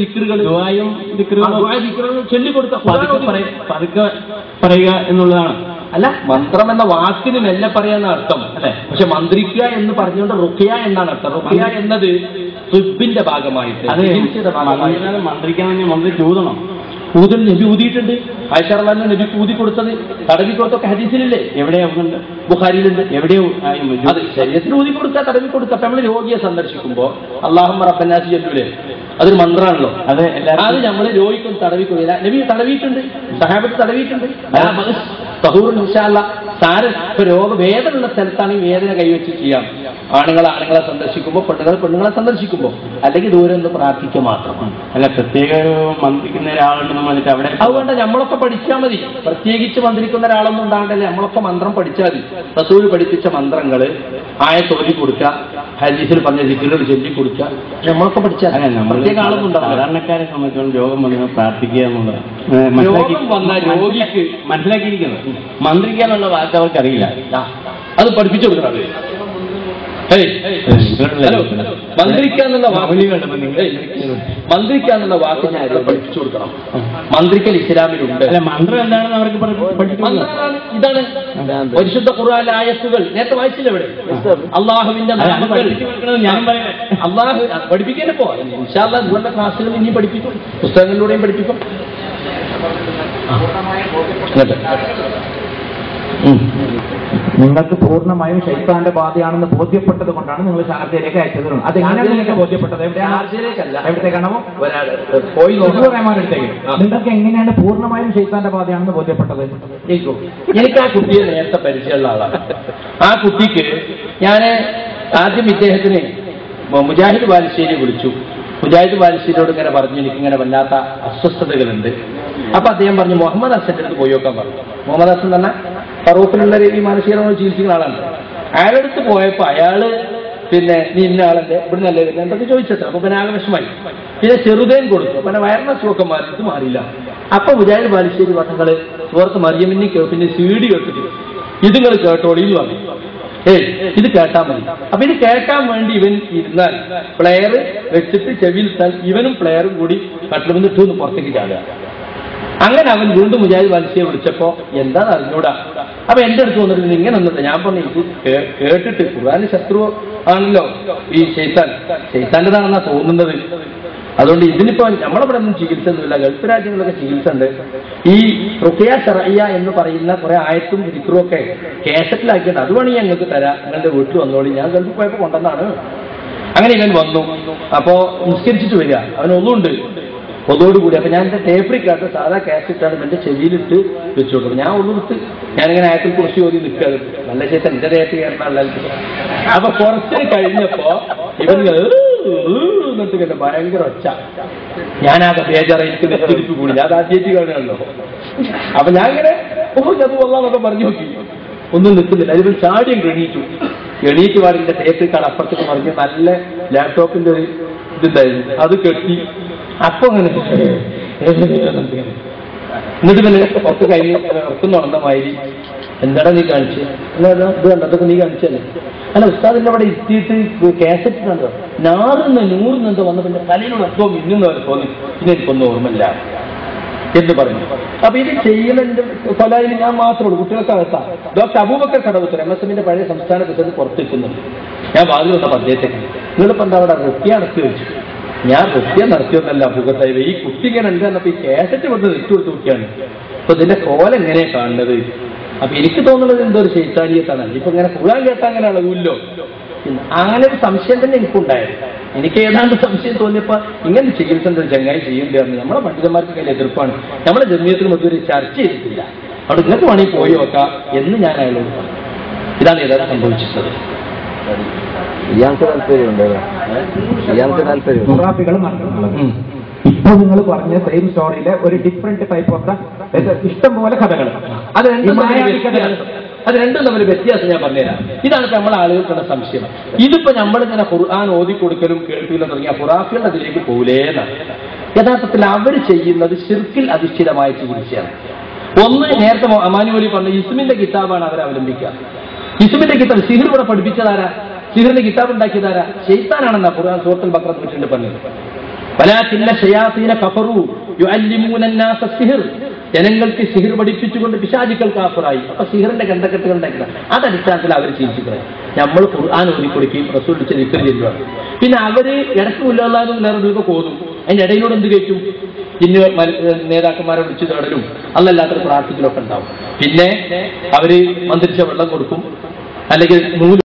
ദിക്കറുകൾ പതുക്കെ പറയുക എന്നുള്ളതാണ്. അല്ല മന്ത്രം എന്ന വാക്കിന് മെല്ലെ പറയാന്ന അർത്ഥം അല്ലെ? പക്ഷെ മന്ത്രിക്കുക എന്ന് പറഞ്ഞുകൊണ്ട് റുഖിയ എന്നാണ് അർത്ഥം. റുഖിയ എന്നത് തുബിന്റെ ഭാഗമായിട്ട്. മന്ത്രിക്കാൻ മന്ത്രി ചൂതണം. ഊതൽ നബി ഊതിയിട്ടുണ്ട്. ആയിഷാറിന് നബി ഊതി കൊടുത്തത്. തടവി കൊടുത്തൊക്കെ ഹദീസിലില്ലേ? എവിടെയാ ബുഹാരിയിലുണ്ട് ബുഖാരിയിലുണ്ട്. എവിടെയോ അത് ശരീരത്തിന് ഊതി കൊടുക്കുക തടവി കൊടുക്കുക അപ്പൊ നമ്മൾ രോഗിയെ സന്ദർശിക്കുമ്പോ അള്ളാഹു റബ്ബനാസി ചെല്ലൂലേ അതൊരു മന്ത്രമാണല്ലോ അതെ അത് നമ്മൾ രോഗിക്കും തടവിക്കൊള്ളില്ല നബി തടവിയിട്ടുണ്ട്. സഹാബത്ത് തടവിയിട്ടുണ്ട്. സഹൂർ നിഷാല്ല സാര ഇപ്പൊ സ്ഥലത്താണ് സ്ഥലത്താണെങ്കിൽ വേദന കൈവച്ച് ചെയ്യാം. ആണുങ്ങൾ ആണുങ്ങളെ സന്ദർശിക്കുമ്പോൾ പെണ്ണുങ്ങൾ പെണ്ണുങ്ങളെ സന്ദർശിക്കുമ്പോൾ അല്ലെങ്കിൽ ദൂരെ ഒന്ന് പ്രാർത്ഥിക്കുക മാത്രം. അല്ല പ്രത്യേക മന്ത്രിക്കുന്ന ഒരാളുണ്ടെന്ന് പറഞ്ഞിട്ട് അവിടെ അതുകൊണ്ട് നമ്മളൊക്കെ പഠിച്ചാൽ മതി. പ്രത്യേകിച്ച് മന്ത്രിക്കുന്ന ഒരാളൊന്നും ഉണ്ടാകണ്ടല്ലേ? നമ്മളൊക്കെ മന്ത്രം പഠിച്ചാൽ മതി. റസൂൽ പഠിപ്പിച്ച മന്ത്രങ്ങൾ ആയ തോന്നി കൊടുക്കുക ഹരീസിൽ പറഞ്ഞ ദിക്കുകൾ ചൊല്ലി കൊടുക്കുക നമ്മളൊക്കെ പഠിച്ചാൽ പ്രത്യേക ആളൊന്നും ഉണ്ടാവില്ല. സാധാരണക്കാരെ സംബന്ധിച്ചോളം രോഗം വന്നാൽ പ്രാർത്ഥിക്കുക എന്നുള്ളത് രോഗം വന്ന രോഗിക്ക് മനസ്സിലാക്കിയിരിക്കുന്നത്. മന്ത്രിക്കാനുള്ള വാക്ക് അവർക്കറിയില്ല അറിയില്ല അത് പഠിപ്പിച്ചു കൊടുക്കണം. ഹലോ മന്ത്രിക്കാന്നുള്ള വാക്ക്. മന്ത്രിക്കാന്നുള്ള ഞാൻ പഠിപ്പിച്ചു കൊടുക്കണം. മന്ത്രിക്കൽ ഇസ്ലാമിലുണ്ട്. മന്ത്രം എന്താണെന്ന് അവർക്ക് ഇതാണ് പരിശുദ്ധ ഖുർആൻ ആയത്തുകൾ. നേരത്തെ വായിച്ചില്ല ഇവിടെ? അള്ളാഹുവിന്റെ അള്ളാഹു പഠിപ്പിക്കാൻ പോ? ഇൻഷാല്ല നിങ്ങളുടെ ക്ലാസ്സുകൾ ഇനി പഠിപ്പിക്കും. പുസ്തകങ്ങളിലൂടെയും പഠിപ്പിക്കും. എന്നിട്ട്. നിങ്ങൾക്ക് പൂർണമായും ശൈത്താന്റെ ബാധയാണെന്ന് ബോധ്യപ്പെട്ടത് കൊണ്ടാണ് നിങ്ങൾ ഷാർജയിലേക്ക് അയച്ചത്. അതെങ്ങനെയാണ് നിങ്ങൾക്ക് ബോധ്യപ്പെട്ടത്. എവിടത്തേക്കാണോ ഒരാൾ പോയി. റഹ്മാനടുത്തേക്ക്. നിങ്ങൾക്ക് എങ്ങനെയാണ് പൂർണമായും ശൈത്താന്റെ ബാധയാണെന്ന് ബോധ്യപ്പെട്ടത്. എനിക്ക് ആ കുട്ടിയെ നേരത്തെ പരിചയമുള്ള ആളാണ്. ആ കുട്ടിക്ക് ഞാൻ ആദ്യം ഇദ്ദേഹത്തിന് മുജാഹിദ് ബാലുശ്ശേരി വിളിച്ചു. മുജാഹിദ് ബാലുശ്ശേരിയോട് ഇങ്ങനെ പറഞ്ഞു എനിക്കിങ്ങനെ വല്ലാത്ത അസ്വസ്ഥതകളുണ്ട്. അപ്പൊ അദ്ദേഹം പറഞ്ഞു മുഹമ്മദ് ഹസന്റെ അടുത്ത് പോയി നോക്കാൻ പറഞ്ഞു. മുഹമ്മദ് ഹസൻ തന്നെ ഫറൂഖിലുള്ള ഈ മാനസികമായി ചികിത്സിക്കുന്ന ആളാണ്. അയാളുടെ അടുത്ത് പോയപ്പോ അയാൾ പിന്നെ നീ ഇന്ന ആളല്ലേ? ഇവിടെ നല്ല വരുന്നത് എന്തൊക്കെ ചോദിച്ചത്ര. അപ്പൊ പിന്നെ ആകെ വിഷമായി പിന്നെ ചെറുതേൻ കൊടുത്തു. പിന്നെ വയറിന സുഖം മാറിയിട്ട് മാറിയില്ല. അപ്പൊ മുജാഹിദ് ബാലുശ്ശേരി പറഞ്ഞങ്ങൾ സുഹൃത്ത് മറിയമിനെ പിന്നെ സീഡി കേട്ടിട്ട് ഇത് നിങ്ങൾ കേട്ടോളി എന്ന് പറഞ്ഞു. ഏയ് ഇത് കേട്ടാ മതി. അപ്പൊ ഇത് കേൾക്കാൻ വേണ്ടി ഇവൻ ഇരുന്നാൽ പ്ലെയർ വെച്ചിട്ട് ചെവിയിൽ ഇവനും പ്ലെയറും കൂടി കട്ടിൽ വന്നിട്ട് പുറത്തേക്ക് ചാടുക. അങ്ങനെ അവൻ വീണ്ടും മുജാഹിദ് ബാലിശ്ശേരി വിളിച്ചപ്പോ എന്താണെന്ന് അറിഞ്ഞൂടാ? അപ്പൊ എന്റെ അടുത്ത് വന്നിട്ട് ഇങ്ങനെ നിന്നിട്ട് ഞാൻ പറഞ്ഞു ഇത് കേട്ടിട്ട് കുറാന് ശത്രു ആണല്ലോ ഈ ഷെയ്ത്താൻ ഷെയ്ത്താന്റെതാണെന്നാ തോന്നുന്നത്. അതുകൊണ്ട് ഇതിനിപ്പോ നമ്മളിവിടെ ഒന്നും ചികിത്സ ഒന്നുമില്ല ഗൾഫ് രാജ്യങ്ങളിലൊക്കെ ചികിത്സ ഉണ്ട് ഈ റുഖിയ ഷറയ്യ എന്ന് പറയുന്ന കുറെ ആയത്തും ദിക്റും ഒക്കെ കേസറ്റിലാക്കിയിട്ട് അത് വേണമെങ്കിൽ ഞങ്ങൾക്ക് തരാം. നിങ്ങളുടെ വീട്ടിൽ വന്നോളി. ഞാൻ ഗൾഫിൽ പോയപ്പോൾ കൊണ്ടെന്നാണ് അങ്ങനെ ഇവൻ വന്നു. അപ്പോ നിസ്കരിച്ചിട്ട് വരിക. അവനൊന്നുമുണ്ട് ഒന്നോടുകൂടി. അപ്പൊ ഞാൻ എന്റെ ടേപ്പറിക്കാത്ത സാധാ കാസറ്റാണ് എന്റെ ചെവിയിലിട്ട് വെച്ചു കൊടുക്കും ഞാൻ ഒന്നെടുത്ത് ഞാനിങ്ങനെ ആയത്തിൽ കുറച്ച് ചോദ്യം നിൽക്കാതെ നല്ല ശേഷം എന്റെ ടേപ്പ് കയറുന്ന അപ്പൊ കുറച്ച് കഴിഞ്ഞപ്പോ ഇവൻ എന്നിട്ട് ഭയങ്കര ഒച്ച. ഞാനാകെ ബേജാറ എനിക്ക് നെറ്റിരിപ്പ് കൂടി. ഞാൻ ആദ്യമായിട്ട് കാണുകയാണല്ലോ. അപ്പൊ ഞാൻ ഇങ്ങനെ ഓ അത് കൊള്ളാന്നൊക്കെ പറഞ്ഞു നോക്കി. ഒന്നും നിൽക്കുന്നില്ല. അതിൽ ചാടിയും എണീറ്റു. എണീറ്റ് പാടിന്റെ ടേപ്പിക്കാട് അപ്പുറത്തേക്ക് മറിഞ്ഞ് നല്ല ലാപ്ടോപ്പിന്റെ ഒരു ഇതുണ്ടായിരുന്നു. അത് കെട്ടി. അപ്പൊ അങ്ങനെ എന്നിട്ട് പിന്നെ ഒക്കെ കഴിഞ്ഞ് ഉറക്കം നടന്ന മാതിരി എന്താടാ നീ കാണിച്ച്? അല്ല അല്ല, ഇത് കണ്ടോ അതൊക്കെ നീ കാണിച്ചല്ലേ? അല്ല ഉസ്താദിന്റെ അവിടെ ഇരുത്തിയിട്ട് കാസറ്റ് കണ്ടോ നാറുന്ന എന്തോ വന്ന പിന്നെ തലയിലുള്ള മിന്നുന്ന പോലെ തോന്നി. പിന്നെ എനിക്കൊന്നും ഓർമ്മയില്ല. എന്ന് പറഞ്ഞു? അപ്പൊ ഇത് ചെയ്യലെന്റെ കൊലായിൽ ഞാൻ മാത്രമേ ഉള്ളൂ. കുട്ടികൾക്ക് അകത്താ. Doctor Abubakar Kadavutharam M S എമ്മിന്റെ പഴയ സംസ്ഥാന പ്രസിഡന്റ് പുറത്തെത്തുന്നുണ്ട് ഞാൻ വാതിൽ വന്നപ്പോൾ അദ്ദേഹത്തെ നിങ്ങൾ എന്താ അവിടെ നടത്തി വെച്ചു? ഞാൻ കൃത്യം നടത്തിയൊന്നല്ല അബൂബക്കർ ഈ കുട്ടി ഇങ്ങനെ ഉണ്ട് എന്നപ്പോ ഈ കാസറ്റ് വന്ന് നെറ്റ് കൊടുത്ത് കുട്ടിയാണ്. അപ്പൊ ഇതിന്റെ കോല എങ്ങനെയാ കാണുന്നത്? അപ്പൊ എനിക്ക് തോന്നുന്നത് എന്തോ ഒരു ശൈത്താനീയത്താണ് ഇപ്പൊ ഇങ്ങനെ കുഴാൻ കേട്ടാ അങ്ങനെ അളവില്ലോ. അങ്ങനെ ഒരു സംശയം തന്നെ എനിക്കുണ്ടായത്. എനിക്ക് ഏതാണ്ട് സംശയം തോന്നിയപ്പോ ഇങ്ങനെ ചികിത്സ ചങ്ങായി ചെയ്യേണ്ടതെന്ന് നമ്മളെ പണ്ഡിതന്മാർക്ക് കയ്യിൽ എതിർപ്പാണ്. നമ്മളെ ജന്മീയത്തിന് ഒരു ചർച്ച ചെയ്തിട്ടില്ല. അവിടെ നിങ്ങൾക്ക് വേണമെങ്കിൽ പോയി നോക്കാം എന്ന് ഞാൻ അയാളോട് പറഞ്ഞു. ഇതാണ് യഥാർത്ഥം സംഭവിച്ചിട്ടുള്ളത്. ഇയാൾക്ക് താല്പര്യമുണ്ട് ഇയാൾക്ക് താല്പര്യം ഇപ്പൊ നിങ്ങൾ പറഞ്ഞ സെയിം സ്റ്റോറിയിലെ ഒരു ഡിഫറെന്റ് ടൈപ്പ് ഓഫ് ഇഷ്ടം പോലെ കഥകൾ. അത് കഥകൾ. അത് രണ്ടും തമ്മിൽ വ്യത്യാസം ഞാൻ പറഞ്ഞുതരാം. ഇതാണ് ഇപ്പൊ നമ്മളെ ആളുകൾക്കുള്ള സംശയം. ഇതിപ്പോ നമ്മളിങ്ങനെ ഖുർആൻ ഓതി കൊടുക്കലും കേൾപ്പിക്കലും തുടങ്ങിയ ഖുറാഫികൾ അതിലേക്ക് പോലേന്നാണ് യഥാർത്ഥത്തിൽ അവർ ചെയ്യുന്നത് ശിർക്കിൽ അധിഷ്ഠിതമായ ചികിത്സയാണ്. ഒന്ന് നേരത്തെ അമാനുവലി പറഞ്ഞ ഇസ്മിന്റെ കിതാബാണ് അവർ അവലംബിക്കുക. ഹിസുബിന്റെ കിതാബ് സിഹിർ ഇവിടെ പഠിപ്പിച്ചതാരാ? സിഹിറിന്റെ കിതാബ് ഉണ്ടാക്കിയതാരാ? ഷെയ്ത്താനാണെന്നാ ഖുർആൻ സൂറത്തുൽ ബക്ര നൂറ്റിണ്ട് പറഞ്ഞത്. വലാത്തില്ല ഷയാസീന കഫറു യുഅല്ലിമൂനന്നാസ സിഹിർ. ജനങ്ങൾക്ക് സിഹിർ പഠിപ്പിച്ചുകൊണ്ട് പിശാചിക്കൾ കാഫറായി. അപ്പൊ സിഹിറിന്റെ കണ്ടക്കെട്ടുകൾ ഉണ്ടാക്കുക അതടിസ്ഥാനത്തിൽ അവർ ചിന്തിക്കുന്നത് നമ്മൾ ഖുർആൻ ഓടിക്കൊടുക്കുകയും പ്രസൂടിച്ച് ചരിത്രം ചെല്ലുകയാണ് പിന്നെ അവർ ഇടയ്ക്ക് ഉല്ലാതെ നിലനിൽക്കുക കോതും. അതിന്റെ ഇടയിലൂടെ എന്ത് കേറ്റും? ഇന്ന് നേതാക്കന്മാരെ വിളിച്ചു തേടലും. അല്ലല്ലാത്തൊരു പ്രാർത്ഥിക്കലൊക്കെ ഉണ്ടാവും. പിന്നെ അവർ മന്ത്രിച്ച വെള്ളം കൊടുക്കും. അല്ലെങ്കിൽ നൂൽ